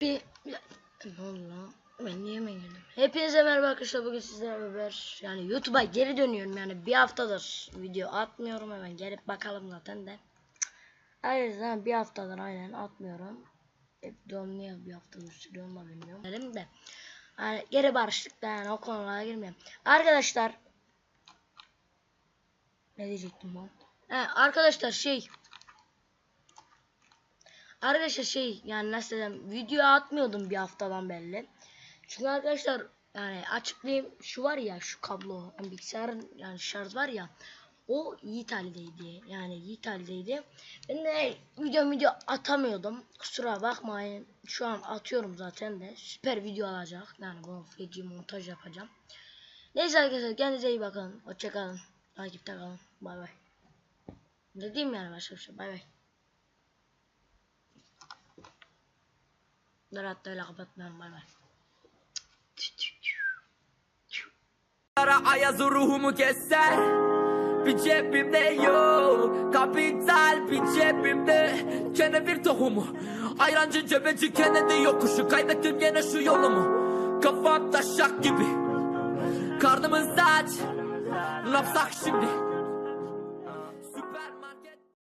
Bir... Oldu lan? Ben niye mi girdim? Hepinize merhaba arkadaşlar bugün sizlerle beraber yani YouTube'a geri dönüyorum yani bir haftadır video atmıyorum hemen gelip bakalım zaten de. Hayır zaten bir haftadır aynen atmıyorum. Hep diyorum niye bir haftadır sürüyor mu bilmiyorum. Dedim de. Yani geri barıştık da yani o konulara girmeyeyim. Arkadaşlar. Ne diyecektim lan? He, arkadaşlar şey. Arkadaşlar şey yani nasıl desem video atmıyordum bir haftadan belli. Çünkü arkadaşlar yani açıklayayım şu var ya şu kablo yani bilgisayarın yani şarj var ya o Yiğit haldeydi yani Yiğit haldeydi. Ben de video video atamıyordum. Kusura bakmayın. Şu an atıyorum zaten de. Süper video alacak. Yani bunu feci montaj yapacağım. Neyse arkadaşlar kendinize iyi bakın. Hoşçakalın. Takipte kalın. Bay bay. Ne diyeyim yani başka bir şey. Bay bay. Hatta öyle kapatmıyorum. Bay bay. Ayazı ruhumu keser. Bir cebimde yok. Kapital bir cebimde. Kenevir tohumu. Ayrancı cebeci Kennedy yokuşu. Kaybettim gene şu yolumu. Kafam taşak gibi. Karnımız aç. Ne yapsak şimdi